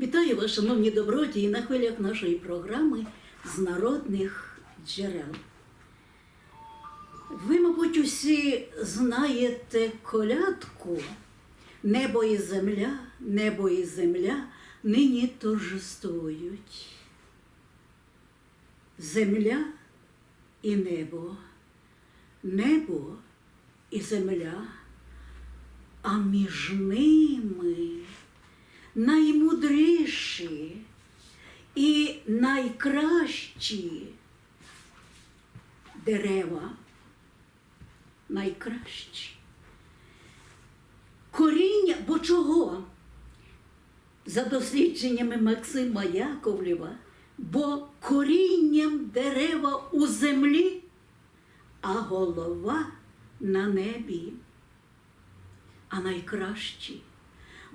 Вітаю вас, шановні добродії, на хвилях нашої програми з народних джерел. Ви, мабуть, усі знаєте колядку Небо і земля, небо і земля нині торжествують. Земля і небо, небо і земля, а між ними наймудріші і найкращі дерева, найкращі. Коріння, бо чого? За дослідженнями Максима Яковлєва, бо корінням дерева у землі, а голова на небі. А найкращі,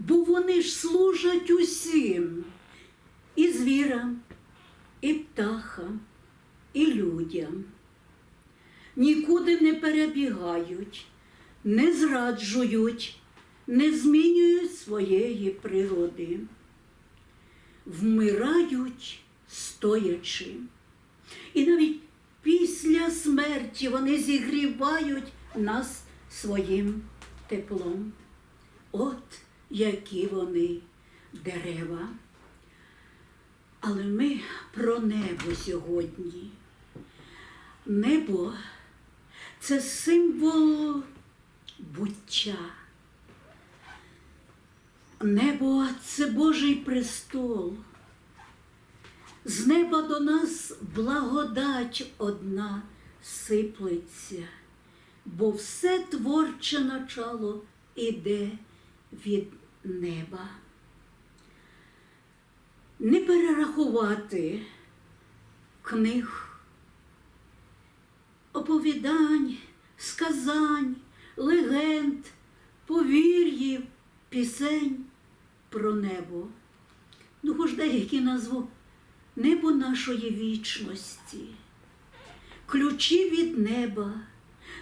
бо вони ж служать усім і звірам, і птахам, і людям. Нікуди не перебігають, не зраджують, не змінюють своєї природи, вмирають стоячи. І навіть після смерті вони зігрівають нас своїм теплом. От які вони дерева. Але ми про небо сьогодні. Небо це символ буття. Небо це Божий престол. З неба до нас благодать одна сиплеться, бо все творче начало іде від неба. Не перерахувати книг, оповідань, сказань, легенд, повір'їв, пісень про небо. Ну, хоч деякі назву небо нашої вічності, ключі від неба,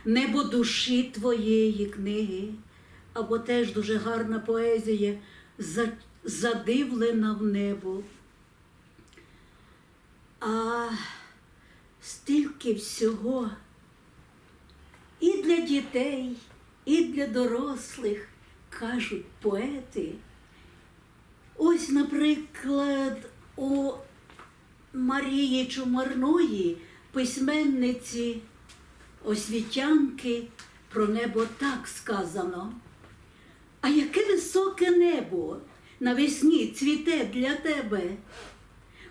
небо душі твоєї книги, або теж дуже гарна поезія задивлена в небо. А стільки всього і для дітей, і для дорослих, кажуть поети. Ось, наприклад, у Марії Чумарної, письменниці освітянки, про небо так сказано. А яке високе небо навесні цвіте для тебе.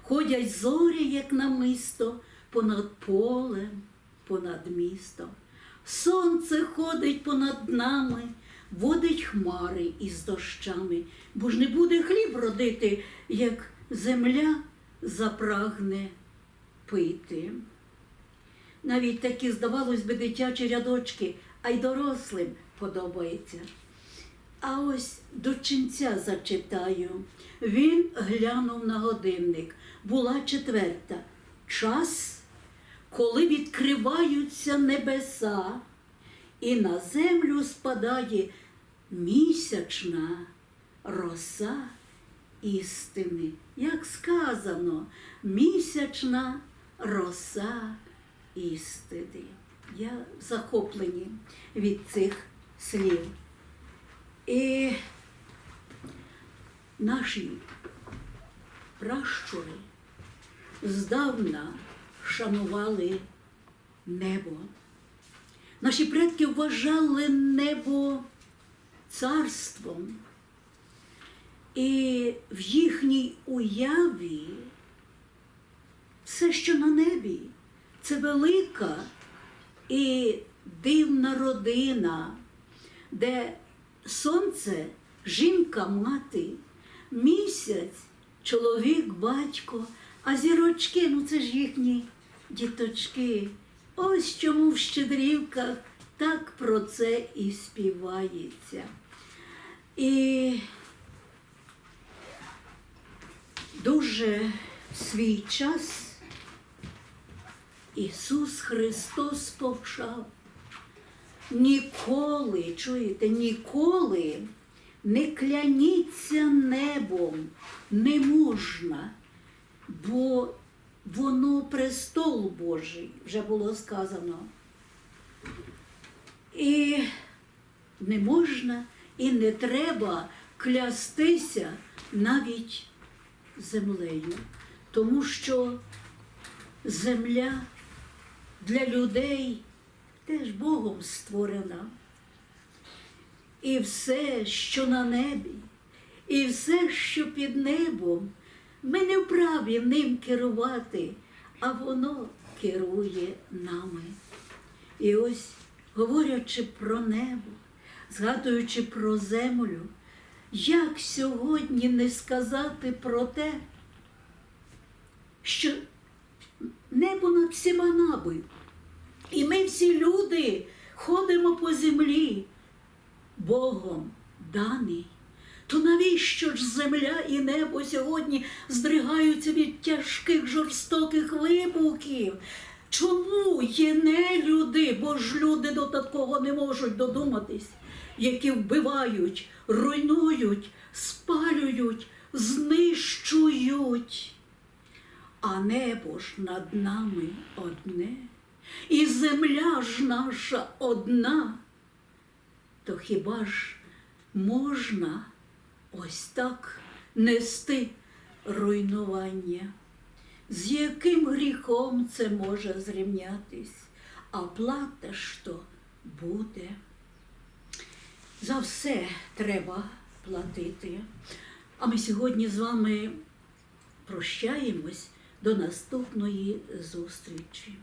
Ходять зорі, як намисто, понад полем, понад містом. Сонце ходить понад нами, водить хмари із дощами, бо ж не буде хліб родити, як земля запрагне пити. Навіть такі, здавалось би, дитячі рядочки, а й дорослим подобається. А ось до ченця зачитаю. Він глянув на годинник. Була четверта. Час, коли відкриваються небеса, і на землю спадає місячна роса істини. Як сказано, місячна роса істини. Я в захопленні від цих слів. І наші пращури здавна шанували небо. Наші предки вважали небо царством. І в їхній уяві все, що на небі, це велика і дивна родина, де сонце жінка мати, місяць, чоловік, батько, а зірочки ну це ж їхні діточки. Ось чому в щедрівках так про це і співається. І дуже в свій час Ісус Христос повчав ніколи, чуєте, ніколи не кляніться небом не можна, бо воно престол Божий, вже було сказано. І не можна і не треба клястися навіть землею, тому що земля для людей теж Богом створена. І все, що на небі, і все, що під небом, ми не вправі ним керувати, а воно керує нами. І ось, говорячи про небо, згадуючи про землю, як сьогодні не сказати про те, що небо над всіма нами, ми всі люди ходимо по землі, Богом даний. То навіщо ж земля і небо сьогодні здригаються від тяжких жорстоких вибухів? Чому є не люди, бо ж люди до такого не можуть додуматись, які вбивають, руйнують, спалюють, знищують. А небо ж над нами одне, і земля ж наша одна. То хіба ж можна ось так нести руйнування? З яким гріхом це може зрівнятись? А плата ж то буде. За все треба платити. А ми сьогодні з вами прощаємось до наступної зустрічі.